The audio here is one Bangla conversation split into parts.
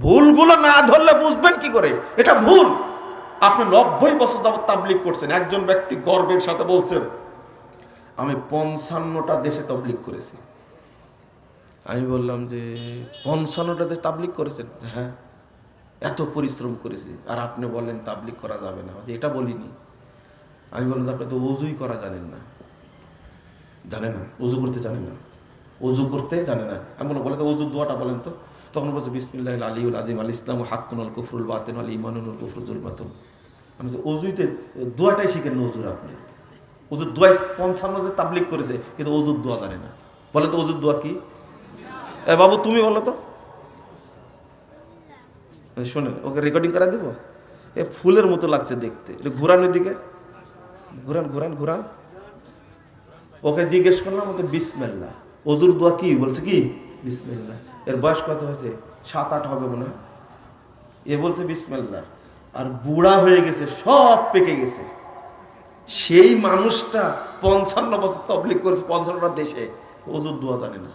ভুলগুলো না ধরলে বুঝবেন কি করে? এটা ভুল। আপনি নব্বই বছর যাবত তাবলিক করছেন। একজন ব্যক্তি গর্বের সাথে বলছেন, আমি পঞ্চান্নটা দেশে তবলিক করেছি। আমি বললাম যে, পঞ্চান্নটা দেশে তাবলিক করেছেন? হ্যাঁ। এত পরিশ্রম করেছি। আর আপনি বলেন তাবলিক করা যাবে না। যে, এটা বলিনি। আমি বললাম, আপনি তো উজুই করা জানেন না। জানে না? উজু করতে জানে না? উজু করতে জানে না? আমি বললাম বলে তো উজুর দোয়াটা বলেন তো। তখন বলছে বিসমিল্লাহ আলিউল আজিম আল ইসলাম হাক্কুনুল কুফরুল বাতেন, আল ইমানুল কুফরুজুল মাতুম আমি তো অজুইতে দোয়াটাই শিখেন না অজুর আপনি। অজুর দোয়াই পঞ্চান্ন যে তাবলিক করেছে, কিন্তু অজুর দোয়া জানে না। বলে তো অজুর দোয়া কি? এ বাবু, তুমি বলো তো। শোনেন, ওকে রেকর্ডিং করা দেবো? এ ফুলের মতো লাগছে দেখতে। ঘুরানোর দিকে ঘুরান ঘুরান ঘুরান। ওকে জিজ্ঞেস করলাম ওকে বিসমেল্লা অজুর দোয়া কি? বলছে কি? বিসমেল্লা এর বয়স কত হয়েছে? সাত আট হবে মনে হয়। এ বলছে বিসমেল্লা আর বুড়া হয়ে গেছে, সব পেকে গেছে। সেই মানুষটা পঞ্চান্ন বছর তবলিক করেছে, পঞ্চান্নটা দেশে। অজুর দোয়া জানে না।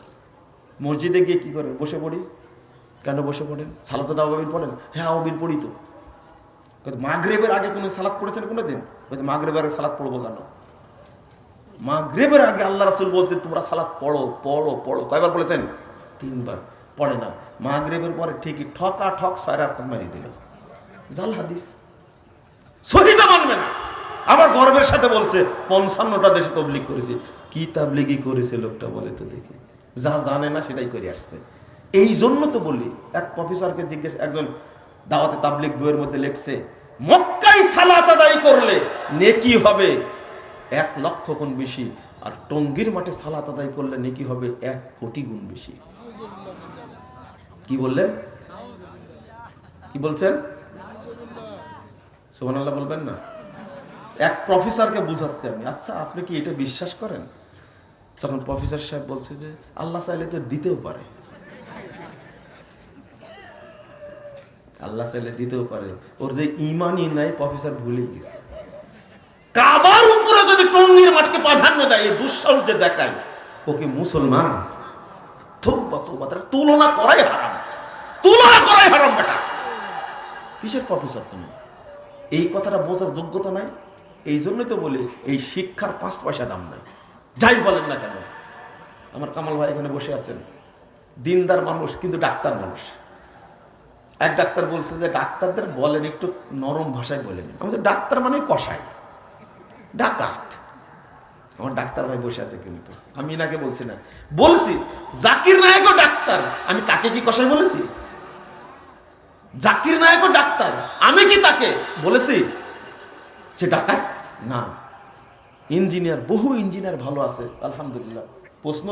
মসজিদে গিয়ে কি করেন বসে পড়ি। কেন বসে পড়েন? সালাত আবাবিন পড়েন? হ্যাঁ আবাবিন পড়ি তো। মাগরেবের আগে কোনো সালাদ পড়েছেন কোনো দিন বলছে, মাগরেবের আগে সালাদ পড়ব কেন? মাগরেবের আগে আল্লাহ রাসুল বলছে, তোমরা সালাদ পড়ো পড়ো পড়ো। কয়বার বলেছেন? তিনবার, পড়ে না। মাগরেবের পরে ঠিকই ঠকা ঠক ছয় রাত মারিয়ে দিল। জাল হাদিস। সহিটা মানবে না। আবার গর্বের সাথে বলছে, পঞ্চান্নটা দেশে তবলিগ করেছি। কি তাবলিগি করেছে লোকটা বলে তো দেখি। যা জানে না সেটাই করে আসছে। এই জন্য তো বলি, এক প্রফেসরকে জিজ্ঞেস, একজন দাওয়াতে তাবলিগ বইয়ের মধ্যে লেখছে মক্কাই সালাত আদায় করলে নেকি হবে এক লক্ষ গুণ বেশি, আর টঙ্গির মাঠে সালাত আদায় করলে নেকি হবে এক কোটি গুণ বেশি। কি বললেন কি বলছেন? সোহান আল্লাহ বলবেন না? এক প্রফেসরকে বুঝাচ্ছি আমি। আচ্ছা আপনি কি এটা বিশ্বাস করেন? তখন প্রফেসর সাহেব বলছে যে, আল্লাহ চাইলে তো দিতেও পারে। আল্লাহ চাইলে দিতেও পারে। ওর যে ইমানই নাই, প্রফেসর ভুলেই গেছে। কাবার উপরে যদি টঙ্গির মাঠকে প্রাধান্য দেয়, এই দুঃসাহস যে দেখায় ওকে মুসলমান? তুলনা করাই হারাম। তুলনা করাই হারাম বেটা। কিসের প্রফেসর তুমি? এই কথাটা বোঝার যোগ্যতা নাই? এই জন্যই তো বলি, এই শিক্ষার পাঁচ পয়সা দাম নাই। যাই বলেন না কেন, আমার কামাল ভাই এখানে বসে আছেন। দিনদার মানুষ, কিন্তু ডাক্তার মানুষ। এক ডাক্তার বলছে যে, ডাক্তারদের বলেন একটু নরম ভাষায় বলেন আমাদের ডাক্তার মানে কষাই ডাকাত। আমার ডাক্তার ভাই বসে আছে কিন্তু। আমি এনাকে বলছি না। বলছি, জাকির নায়কও ডাক্তার। আমি তাকে কি কষাই বলেছি? জাকির নায়কও ডাক্তার। আমি কি তাকে বলেছি সে ডাকাত? না। ইঞ্জিনিয়ার, বহু ইঞ্জিনিয়ার ভালো আছে, আলহামদুলিল্লাহ। প্রশ্ন?